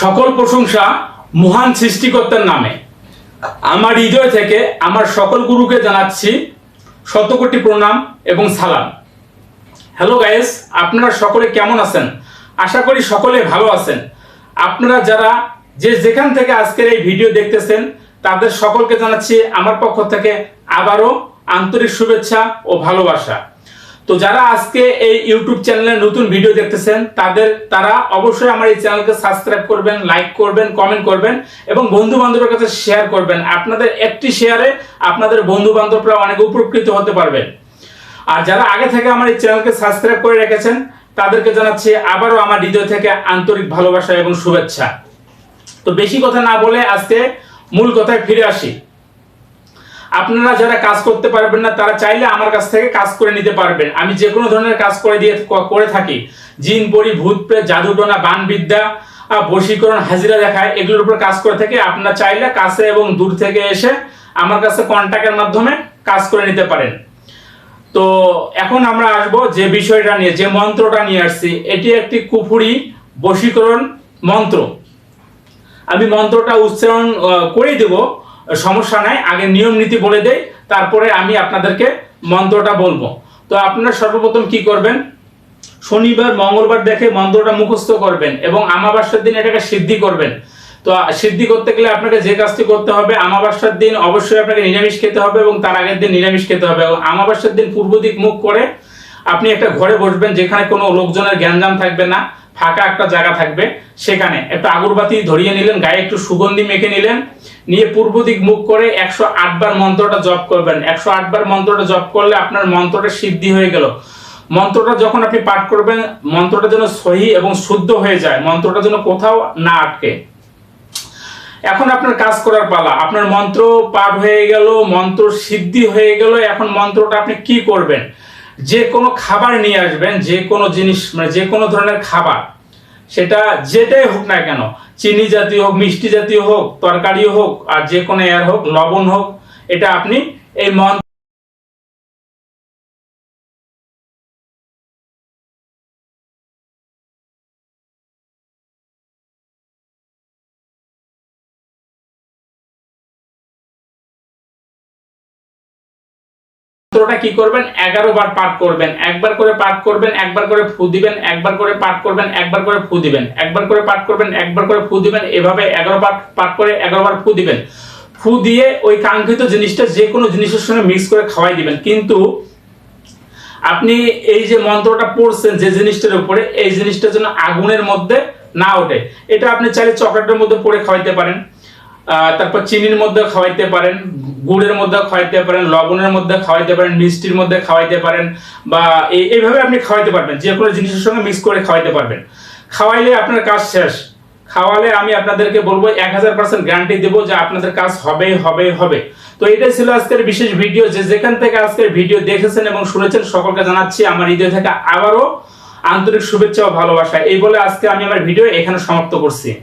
সকল প্রশংসা মহান সৃষ্টিকর্তার নামে। আমার হৃদয় থেকে আমার সকল গুরুকে জানাচ্ছি শতকোটি প্রণাম এবং সালাম। হ্যালো গাইস, আপনারা সকলে কেমন আছেন? আশা করি সকলে ভালো আছেন। আপনারা যারা যে যেখান থেকে আজকের এই ভিডিও দেখতেছেন, তাদের সকলকে জানাচ্ছি আমার পক্ষ থেকে আবারও আন্তরিক শুভেচ্ছা ও ভালোবাসা। তো যারা আজকে এই ইউটিউব চ্যানেলে নতুন ভিডিও দেখতেছেন, তাদের, তারা অবশ্যই আমার এই চ্যানেলকে সাবস্ক্রাইব করবেন লাইক করবেন কমেন্ট করবেন এবং বন্ধু বান্ধবের কাছে শেয়ার করবেন। আপনাদের একটি শেয়ারে আপনাদের বন্ধু বান্ধবরা অনেক উপকৃত হতে পারবেন আর যারা আগে থেকে আমার এই চ্যানেলকে সাবস্ক্রাইব করে রেখেছেন, তাদেরকে জানাচ্ছি আবারও আমার হৃদয় থেকে আন্তরিক ভালোবাসা এবং শুভেচ্ছা। তো বেশি কথা না বলে আজকে মূল কথায় ফিরে আসি। আপনারা যারা কাজ করতে পারবেন না, তারা চাইলে আমার কাছ থেকে কাজ করে নিতে পারবেন। আমি যে কোনো ধরনের কাজ করে দিয়ে করে থাকি। জিন, পরি, ভূত, প্রেত, জাদুটোনা বান বিদ্যা বশীকরণ, হাজিরা দেখায় এগুলোর উপর কাজ করে থাকি। আপনারা চাইলে কাছে এবং দূর থেকে এসে আমার কাছে কন্ট্যাক্টের মাধ্যমে কাজ করে নিতে পারেন। তো এখন আমরা আসব যে বিষয়টা নিয়ে, যে মন্ত্রটা নিয়ে আসছি। এটি একটি কুফুরি বশীকরণ মন্ত্র। আমি মন্ত্রটা উচ্চারণ করেই দেব। সমস্যা নাই, আগে নিয়ম নীতি বলে দেই, তারপরে আমি আপনাদেরকে মন্ত্রটা বলব। তো আপনারা সর্বপ্রথম কি করবেন? শনিবার, মঙ্গলবার দেখে মন্ত্রটা মুখস্থ করবেন এবং আমাবাস্যার দিন এটাকে সিদ্ধি করবেন। তো সিদ্ধি করতে গেলে আপনাকে যে কাজটি করতে হবে, আমাবাস্যার দিন অবশ্যই আপনাকে নিরামিষ খেতে হবে এবং তার আগের দিন নিরামিষ খেতে হবে। এবং আমাবাস্যার দিন পূর্ব দিক মুখ করে আপনি একটা ঘরে বসবেন যেখানে কোনো লোকজনের জ্ঞানজাম থাকবে না। ফাঁকা একটা জায়গা থাকবে সেখানে। একটা আগরবাতি ধরিয়ে নিলেন, গায়ে একটু সুগন্ধি মেখে নিলেন, নিয়ে পূর্ব দিক মুখ করে একশো বার মন্ত্রটা জপ করবেন। একশো বার মন্ত্রটা জপ করলে আপনার মন্ত্রটা সিদ্ধি হয়ে গেল। মন্ত্রটা যখন আপনি পাঠ করবেন, মন্ত্রটা যেন সহি এবং শুদ্ধ হয়ে যায়, মন্ত্রটা যেন কোথাও না আটকে। এখন আপনার কাজ করার পালা। আপনার মন্ত্র পাঠ হয়ে গেল, মন্ত্র সিদ্ধি হয়ে গেল, এখন মন্ত্রটা আপনি কি করবেন? যে কোনো খাবার নিয়ে আসবেন, যে কোনো জিনিস মানে যে কোনো ধরনের খাবার, সেটা যেটাই হোক না কেন, চিনি জাতীয় হোক, মিষ্টি জাতীয় হোক তরকারি হোক, আর যে কোনো এয়ার হোক, লবণ হোক, এটা আপনি এই মন্ত্র মন্ত্রটা কি করবেন? এগারো বার পাঠ করবেন। একবার করে পাঠ করবেন, একবার করে ফু দিবেন, একবার করে পাঠ করবেন, একবার করে ফু দিবেন। একবার করে পাঠ করবেন, একবার করে ফু দিবেন, এভাবে এগারো বার পাঠ করে এগারো বার ফু দিবেন। ফু দিয়ে ওই কাঙ্ক্ষিত জিনিসটা যে কোনো জিনিসের সঙ্গে মিক্স করে খাওয়াই দিবেন। কিন্তু আপনি এই যে মন্ত্রটা পড়ছেন যে জিনিসটার উপরে, এই জিনিসটা যেন আগুনের মধ্যে না ওঠে। এটা আপনি চাইলে চকলেটের মধ্যে পড়ে খাওয়াইতে পারেন। তারপর চিনির মধ্যে খাওয়াইতে পারেন, গুড়ের মধ্যে খাওয়াইতে পারেন, লবণের মধ্যে খাওয়াইতে পারেন, মিষ্টির মধ্যে খাওয়াইতে পারেন, বা এই- এইভাবে আপনি খাওয়াইতে পারবেন, যে কোনো জিনিসের সঙ্গে মিক্স করে খাওয়াইতে পারবেন। খাওয়াইলে আপনার কাজ শেষ। খাওয়ালে আমি আপনাদেরকে বলব, এক হাজার পার্সেন্ট গ্যারান্টি দেবো যে আপনাদের কাজ হবে হবে হবে। তো এটাই ছিল আজকের বিশেষ ভিডিও। যে যেখান থেকে আজকের ভিডিও দেখেছেন এবং শুনেছেন, সকলকে জানাচ্ছি আমার হৃদয় থেকে আবারও আন্তরিক শুভেচ্ছা ও ভালোবাসা। এই বলে আজকে আমি আমার ভিডিও এখানে সমাপ্ত করছি।